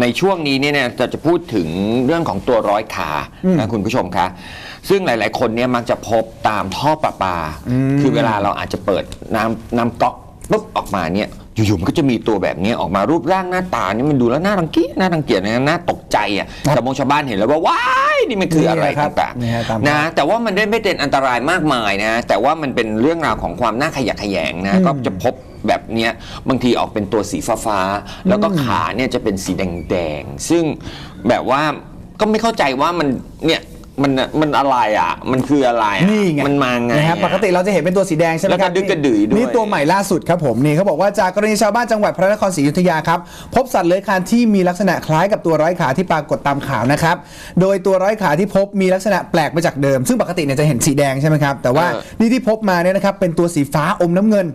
ในช่วงนี้เนี่ยจะจะพูดถึงเรื่องของตัวร้อยขานะคุณผู้ชมคะ ซึ่งหลาย ๆ คนเนี่ยมักจะพบตามท่อประปา คือเวลาเราอาจจะเปิดน้ำน้ำก๊อกปุ๊บออกมาเนี่ย อยู่ๆมันก็จะมีตัวแบบนี้ออกมารูปร่างหน้าตาเนี่ยมันดูแล้วน่ารังเกียจน่ารังเกียจนะน่าตกใจอะครับชาวบงชาวบ้านเห็นแล้วว่าว้ายนี่มันคืออะไรนี่แหละครับต่างนี่ฮะตามๆนะแต่ว่ามันได้ไม่เป็นอันตรายมากมายนะแต่ว่ามันเป็นเรื่องราวของความน่าขยะแขยงนะก็จะพบแบบเนี้ยบางทีออกเป็นตัวสีฟ้าๆแล้วก็ขาเนี่ยจะเป็นสีแดงๆซึ่งแบบว่าก็ไม่เข้าใจว่ามันเนี่ย มันมันอะไรอะ มันคืออะไรอะนี่ไงมันมาไงนะฮะอะปกติเราจะเห็นเป็นตัวสีแดงใช่ไหมแล้วคก็รับดึกกระดือยด้วย นี่ตัวใหม่ล่าสุดครับผมนี่เขาบอกว่าจากกรณีชาวบ้านจังหวัดพระนครศรีอยุธยาครับพบสัตว์เลื้อยคลานที่มีลักษณะคล้ายกับตัวร้อยขาที่ปรากฏตามข่าวนะครับโดยตัวร้อยขาที่พบมีลักษณะแปลกไปจากเดิม ซึ่งปกติเนี่ยจะเห็นสีแดงใช่ไหมครับแต่ว่าเออ นี่ที่พบมาเนี่ยนะครับเป็นตัวสีฟ้าอมน้ำเงิน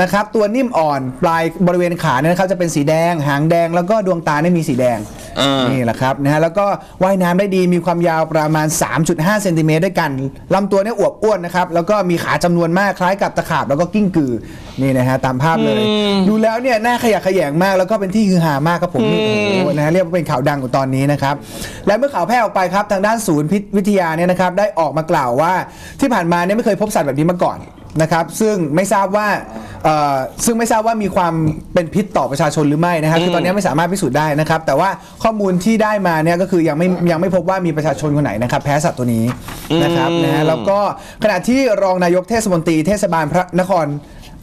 นะครับตัวนิ่มอ่อนปลายบริเวณขาเนี่ยนะครับจะเป็นสีแดง หางแดงแล้วก็ดวงตาเนี่ยมีสีแดง เออ นี่แหละครับนะฮะแล้วก็ว่ายน้ำได้ดีมีความยาวประมาณ 3.5เซนติเมตรด้วยกันลำตัวเนี่ยอวบอ้วนนะครับ แล้วก็มีขาจำนวนมากคล้ายกับตะขาบแล้วก็กิ้งกือนี่นะฮะตามภาพเลย ดูแล้วเนี่ยน่าขยะแขยงมากแล้วก็เป็นที่ฮือฮามากครับผมนี่โอ้โหนะฮะเรียกว่าเป็นข่าวดังของตอนนี้นะครับ และเมื่อข่าวแพร่ออกไปครับทางด้านศูนย์พิษวิทยาเนี่ยนะครับได้ออกมากล่าวว่าที่ผ่านมาเนี่ยไม่เคยพบสัตว์แบบนี้มาก่อน นะครับซึ่งไม่ทราบว่าเอ่อซึ่งไม่ทราบว่ามีความเป็นพิษต่อประชาชนหรือไม่นะครับคือตอนนี้ไม่สามารถพิสูจน์ได้นะครับ แต่ว่าข้อมูลที่ได้มาเนี่ยก็คือยังไม่ยังไม่พบว่ามีประชาชนคนไหนนะครับ แพ้สัตว์ตัวนี้นะครับนะฮะแล้วก็ขณะที่รองนายกเทศมนตรีเทศบาลพระนคร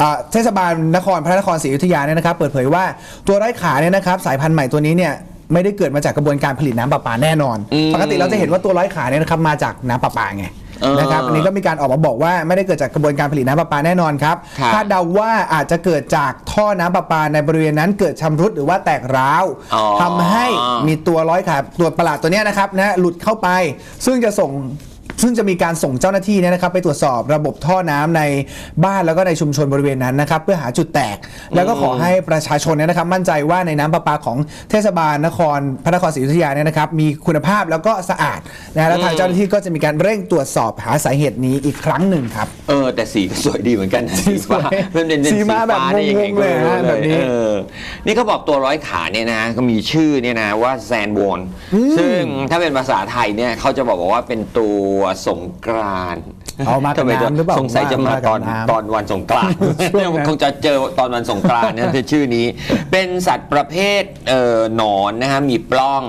อ่าเทศบาลนครพระนครศรีอยุธยาเนี่ยนะครับ เปิดเผยว่าตัวไร้ขาเนี่ยนะครับสายพันธุ์ใหม่ตัวนี้เนี่ยไม่ได้เกิดมาจากกระบวนการผลิตน้ำประปาแน่นอน ปกติเราจะเห็นว่าตัวไร้ขาเนี่ยนะครับมาจากน้ำประปาไงเออ นะครับอันนี้ก็มีการออกมาบอกว่าไม่ได้เกิดจากกระบวนการผลิตน้ำประปาแน่นอนครับครับคาดเดาว่าอาจจะเกิดจากท่อน้ำประปาในบริเวณนั้นเกิดชำรุดหรือว่าแตกร้าวอ๋อทำให้มีตัวร้อยขาตัวประหลาดตัวเนี้ยนะครับนะหลุดเข้าไป ซึ่งจะส่ง ซึ่งจะมีการส่งเจ้าหน้าที่เนี่ยนะครับไปตรวจสอบระบบท่อน้ำในบ้านแล้วก็ในชุมชนบริเวณนั้นนะครับเพื่อหาจุดแตก แล้วก็ขอให้ประชาชนเนี่ยนะครับมั่นใจว่าในน้ำประปาของเทศบาลนครพระนครศรีอยุธยาเนี่ยนะครับมีคุณภาพแล้วก็สะอาดนะแล้วทางเจ้าหน้าที่ก็จะมีการเร่งตรวจสอบหาสาเหตุนี้อีกครั้งหนึ่งครับเออแต่สีก็สวยดีเหมือนกันนะสีสวยมันเป็นสีมาแบบได้ยังไงงงๆเลยฮะก็ไม่รู้แบบนี้เออนี่เขาบอกตัวร้อยขาเนี่ยนะก็มีชื่อเนี่ยนะว่าแซนโวนซึ่งถ้าเป็นภาษาไทยเนี่ยเขาจะบอกว่าเป็นตัวสงกรานต์เอามากับทำไน้ำหรือเปล่าสงสัยจะมามากับตอนน้ำตอนวันสงกรานต์ช่วงนั้นคงจะเจอตอนวันสงกรานต์เนี่ยจะชื่อนี้ เป็นสัตว์ประเภทเอ่อหนอนนะฮะมีปล้อง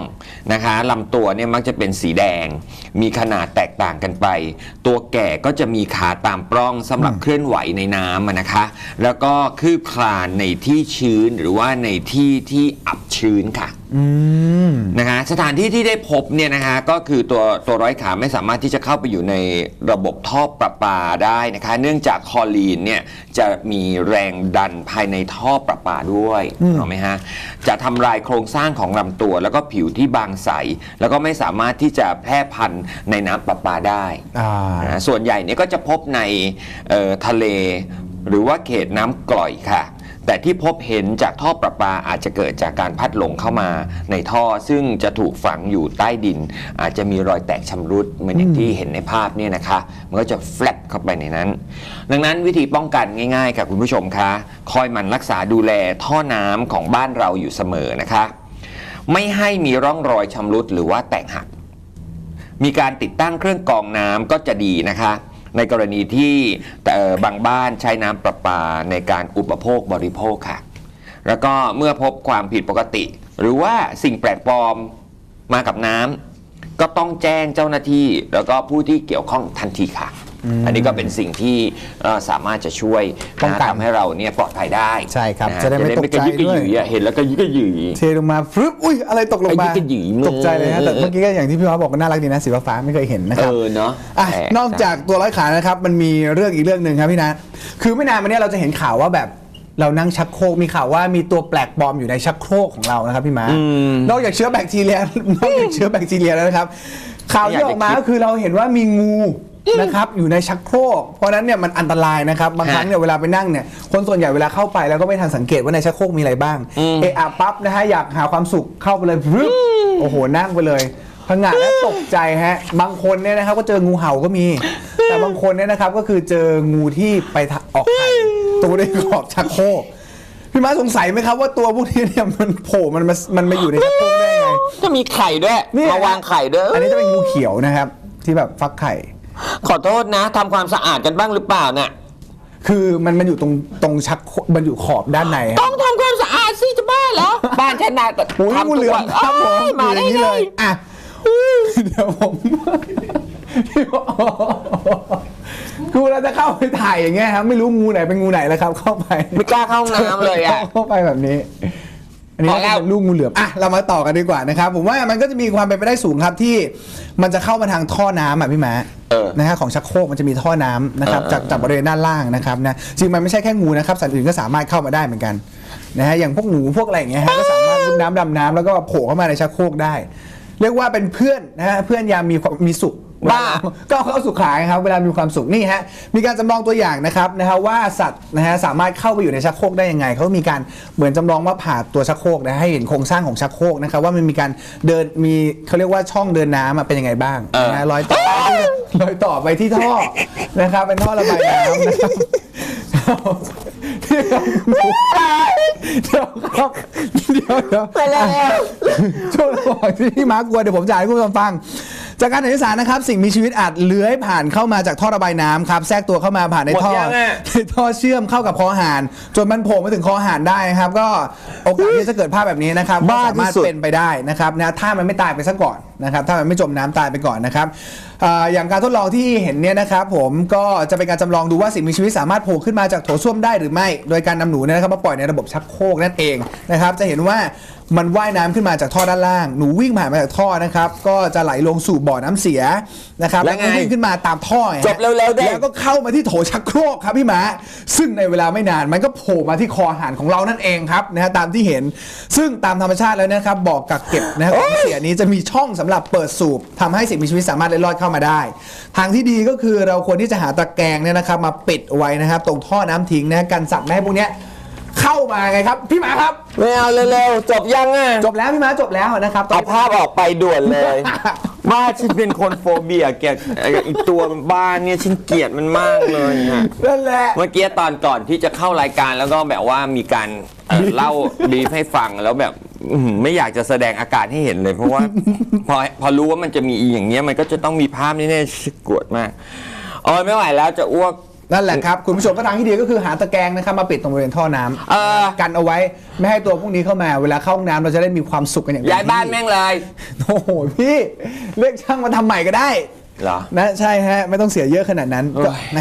นะคะลำตัวเนี่ยมักจะเป็นสีแดง มีขนาดแตกต่างกันไป ตัวแก่ก็จะมีขาตามปล้องสำหรับเคลื่อนไหวในน้ำอะนะคะ แล้วก็คืบคลานในที่ชื้นหรือว่าในที่ที่อับชื้นค่ะอืม นะคะสถานที่ที่ได้พบเนี่ยนะคะก็คือตัวตัวร้อยขาไม่สามารถที่จะเข้าไปอยู่ในระบบท่อประปาได้นะคะ เนื่องจากคลอลีนเนี่ยจะมีแรงดันภายในท่อประปาด้วยถูกไหมฮะจะทำลายโครงสร้างของลำตัว แล้วก็ผิวที่บางใส แล้วก็ไม่สามารถที่จะแพร่พันธุ์ในน้ำประปาได้อ่านะส่วนใหญ่เนี่ยก็จะพบในเอ่อทะเลหรือว่าเขตน้ำกร่อยค่ะ แต่ที่พบเห็นจากท่อประปาอาจจะเกิดจากการพัดหลงเข้ามาในท่อซึ่งจะถูกฝังอยู่ใต้ดิน อาจจะมีรอยแตกชำรุดเหมือนอย่างที่เห็นในภาพเนี่ยนะคะ มันก็จะแฟลปเข้าไปในนั้น ดังนั้นวิธีป้องกันง่ายๆค่ะคุณผู้ชมคะคอยหมันรักษาดูแลท่อน้ำของบ้านเราอยู่เสมอนะคะ ไม่ให้มีร่องรอยชำรุดหรือว่าแตกหัก มีการติดตั้งเครื่องกรองน้ำก็จะดีนะคะ ในกรณีที่เอ่อบางบ้านใช้น้ำประปาในการอุปโภคบริโภคค่ะ แล้วก็เมื่อพบความผิดปกติ หรือว่าสิ่งแปลกปลอมมากับน้ำก็ต้องแจ้งเจ้าหน้าที่ แล้วก็ผู้ที่เกี่ยวข้องทันทีค่ะ อันนี้ก็เป็นสิ่งที่เอ่อสามารถจะช่วยป้องกัน ทำให้เราเนี่ยปลอดภัยได้ใช่ครับนจะได้ไม่ตกใจระยุกระด้วยหยุยอะเห็นแล้วก็ยุกกระหยุยเทลงมาฟึบอุ้ยอะไรตกลงมาไอ้นี่ก็หยีมือ ตกใจเลยฮะแต่เมื่อกี้ก็อย่างที่พี่ว่าบอกก็น่ารักดีนะสีฟ้าๆไม่เคยเห็นนะคเอรับ อเนาะอะแปลนอกจากตัวร้อยขานะครับ มันมีเรื่องอีกเรื่องหนึ่งครับพี่นะ คือไม่นานมาเนี้ยเราจะเห็นข่าวว่าแบบเรานั่งชักโครกมีข่าวว่ามีตัวแปลกปลอมอยู่ในชักโครกของเรานะครับพี่ม้านอกจากเชื้อแบคทีเรียนอกจากเชื้อแบคทีเรียแล้วนะครับข่าวที่ออกมาก็คือเราเห็นว่ามีงู นะครับอยู่ในชักโครกเพราะฉะนั้นเนี่ยมันอันตรายนะครับบางครั้งเนี่ยเวลาไปนั่งเนี่ยคนส่วนใหญ่เวลาเข้าไปแล้วก็ไม่ทันสังเกตว่าในชักโครกมีอะไรบ้างเอะอะปั๊บนะฮะอยากหาความสุขเข้าไปเลยฟึบโอ้โหนั่งไปเลยพังงะและตกใจฮะบางคนเนี่ยนะครับก็เจองูเห่าก็มี แต่บางคนเนี่ยนะครับก็คือเจองูที่ไปทะออกไข่ตัวในขอบชักโครกพี่ม้าสงสัยไหมครับว่าตัวพวกนี้เนี่ยมันโผล่มันมามันมาอยู่ในชักโครกได้ยังไงจะมีไข่ด้วยนี่มาวางไข่ด้วยอันนี้จะเป็นงูเขียวนะครับ ที่แบบฟักไข่ ขอโทษนะทำความสะอาดกันบ้างหรือเปล่าเนี่ยคือมันมันอยู่ตรงตรงชักโครกมันอยู่ขอบด้านในคต้รัอบงทำความสะอาดสิจะบ้าเหรอ บ้านฉันน่ะโอ้ยทำงูทุเหกลือวัมนครับผมเอ้ยมาอยู่อได้ย่างนี้ไง เลย อะ เดี๋ยวผมคือเราจะเข้าไปถ่ายอย่างเงี้ยครับ ไม่รู้งูไหนเป็นงูไหนแล้วครับ เข้าไปไม่กล้าเข้าห้องน้ำเลยอะเข้าไปแบบนี้ อันนี้พอแล้ว เป็นลูกงูเหลือมอะเรามาต่อกันดีกว่านะครับ ผมว่ามันก็จะมีความเป็นไปได้สูงครับที่มันจะเข้ามาทางท่อน้ำอะพี่แม้เออนะฮะของชักโครกมันจะมีท่อน้ำนะครับเออจากจากบริเวณด้านล่างนะครับนะจริงมันไม่ใช่แค่งูนะครับสัตว์อื่นก็สามารถเข้ามาได้เหมือนกันนะฮะอย่างพวกหนูพวกอะไรอย่างเงี้ยฮะก็สามารถมุดน้ำดำน้ำแล้วก็โผล่เข้ามาในชักโครกได้ เรียกว่าเป็นเพื่อนนะฮะเพื่อนยามมีความมีสุข บ้าก็เข้าสุขายครับเวลามีความสุขนี่ฮะมีการจำลองตัวอย่างนะครับนะฮะว่าสัตว์นะฮะสามารถเข้าไปอยู่ในชักโครกได้ยังไงเขามีการเหมือนจำลองว่าผ่าตัวชักโครกนะให้เห็นโครงสร้างของชักโครกนะครับว่ามันมีการเดินมีเขาเรียกว่าช่องเดินน้ำอะเป็นยังไงบ้างเออนะฮะรอยต่อรอยต่อไปที่ท่อนะครับเป็นท่อระบายน้ำนะครับเดี๋ยวครับเดี๋ยวเดี๋ยวไปแล้วช่วงระหว่างที่พี่มาร์คกลัวเดี๋ยวผมจะอ่านให้คุณผู้ชมฟัง จากการสันนิษฐานนะครับ สิ่งมีชีวิตอาจเลื้อยผ่านเข้ามาจากท่อระบายน้ำครับแทรกตัวเข้ามาผ่านในท่อหมดยังอะ ในท่อเชื่อมเข้ากับคอหานจนมันโผล่มาถึงคอหานได้นะครับ ก็โอกาสที่จะเกิดภาพแบบนี้นะครับก็บ้าสามารถที่สุดเป็นไปได้นะครับนะถ้ามันไม่ตายไปซะก่อนนะครับ ถ้ามันไม่จมน้ำตายไปก่อนนะครับ อ่าอย่างการทดลองที่เห็นเนี่ยนะครับผมก็จะเป็นการจำลองดูว่าสิ่งมีชีวิตสามารถโผล่ขึ้นมาจากโถส้วมได้หรือไม่ โดยการนำหนูเนี่ยนะครับมาปล่อยในระบบชักโครกนั่นเองนะครับจะเห็นว่ามันว่ายน้ำขึ้นมาจากท่อด้านล่าง หนูวิ่งผ่านมาจากท่อนะครับ ก็จะไหลลงสู่บ่อน้ำเสียนะครับ แล้วไงก็วิ่งขึ้นมาตามท่อไงฮะจบเร็วๆเด้แล้วก็เข้ามาที่โถชักโครกครับพี่หมา ซึ่งในเวลาไม่นานมันก็โผล่มาที่คออาหารของเรานั่นเองครับนะฮะตามที่เห็น ซึ่งตามธรรมชาติแล้วนะครับบอกกักเก็บนะฮะของเสียนี้จะมีช่องสำหรับเปิดสูบทำให้สิ่งมีชีวิตสามารถเล็ดลอดเข้ามาได้ ทางที่ดีก็คือเราควรที่จะหาตะแกรงเนี่ยนะครับมาปิดเอาไว้นะครับ ตรงท่อน้ำทิ้งนะฮะกันสัตว์ไม่ให้พวกเนี้ยเข้ามาไงครับ พี่หมาครับ ไม่เอาเร็วๆจบยังอะจบแล้วพี่หมาจบแล้วนะครับตอนเอานี้ ภาพออกไปด่วนเลย ว่าฉันเป็นคนโฟเบียเกลียดไอ้อีกตัวบ้านเนี่ยฉันเกลียดมันมากเลยอะนั่นแหละ เมื่อกี้ตอนก่อนที่จะเข้ารายการแล้วก็แบบว่ามีการเอ่อเล่าบีฟให้ฟังแล้วแบบ อื้อหือไม่อยากจะแสดงอาการให้เห็นเลย เพราะว่า พอพอรู้ว่ามันจะมีอีอย่างเงี้ยมันก็จะต้องมีภาพนี่แน่ๆชิกวดมากโอ้ยไม่ไหวแล้วจะอ้วก นั่นแหละครับ คุณผู้ชมก็ทางที่ดีก็คือหาตะแกรงนะครับมาปิดตรงบริเวณท่อน้ำเออกันเอาไว้ไม่ให้ตัวพวกนี้เข้ามา เวลาเข้าห้องน้ำเราจะได้มีความสุขกันอย่างเต็มย้ายบ้านที่แม่งเลยโอ้โหพี่เรียกช่างมาทำใหม่ก็ได้เหรอ นะใช่ฮะไม่ต้องเสียเยอะขนาดนั้นก็โอ้ย นะ